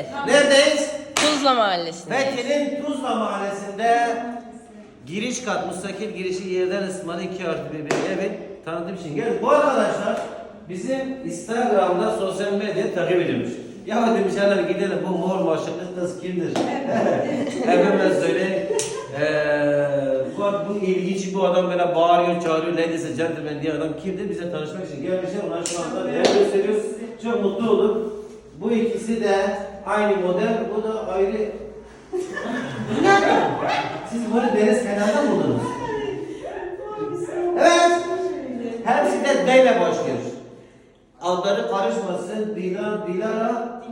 Evet. Neredeyiz? Tuzla Mahallesi'nde. Fethi'nin Tuzla Mahallesi'nde giriş kat, müstakil girişi yerden ısıtmalı 2 artı bir bir evin tanıtım için geldik. Bu arkadaşlar bizim Instagram'da sosyal medya takip ediyormuş. Ya demişler gidelim bu mor başlıklı kız kimdir? Hemen söyle. Eee bu, bu ilginç bu adam böyle bağırıyor, çağırıyor, and gentlemen diye adam kimdir? Bize tanışmak için gelmişler. Onlar şu anda değer gösteriyor. Çok mutlu olduk. Bu ikisi de aynı model, bu da ayrı siz bunu deniz kenarında mı buldunuz? Evet. Hepsi de D ile başlıyor. Adları karışmasın. Dilar, Dilara,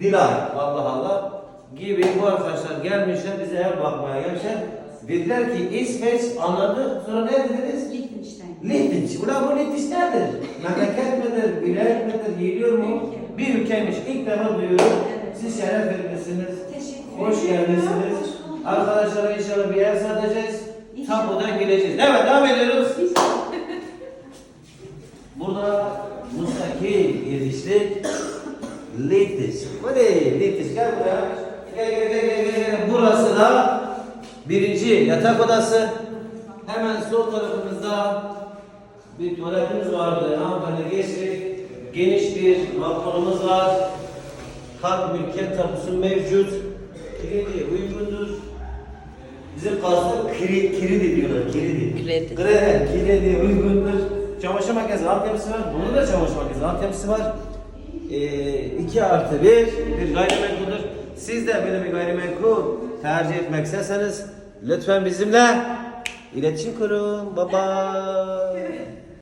Dilay. Allah Allah. Gibi bu arkadaşlar gelmişler bize ev bakmaya gelmişler. Dediler ki İsveç anladı. Sonra ne dediniz? Liechtenstein. Liechtenstein. Ulan bu Liechtenstein nedir? Memleket midir? Vilayet midir? Geliyor mu? Bir ülkeymiş. İlk defa duyuyorum. Siz şeref vermişsiniz. Hoş geldiniz. Arkadaşlara inşallah bir yer satacağız. Tapudan gireceğiz. Evet devam ediyoruz. Burada müstakil girişlik Litis. Bu ne? Litis gel buraya. Gel gel gel gel gel. gel. Burası da birinci yatak odası. Hemen sol tarafımızda bir tuvaletimiz vardı. Hanımefendi geçtik. Geniş bir balkonumuz var. Kat mülkiyet tapusu mevcut. Kredi uygundur. Bizim kastım kiri, kiridi diyorlar, kiridi. Kredi. Kredi, kiridi uygundur. Çamaşır makinesi altyapısı var. Bunun da çamaşır makinesi altyapısı var. Ee, 2 artı 1, bir gayrimenkuldur. Siz de böyle bir gayrimenkul tercih etmek isterseniz lütfen bizimle iletişim kurun. Bye bye.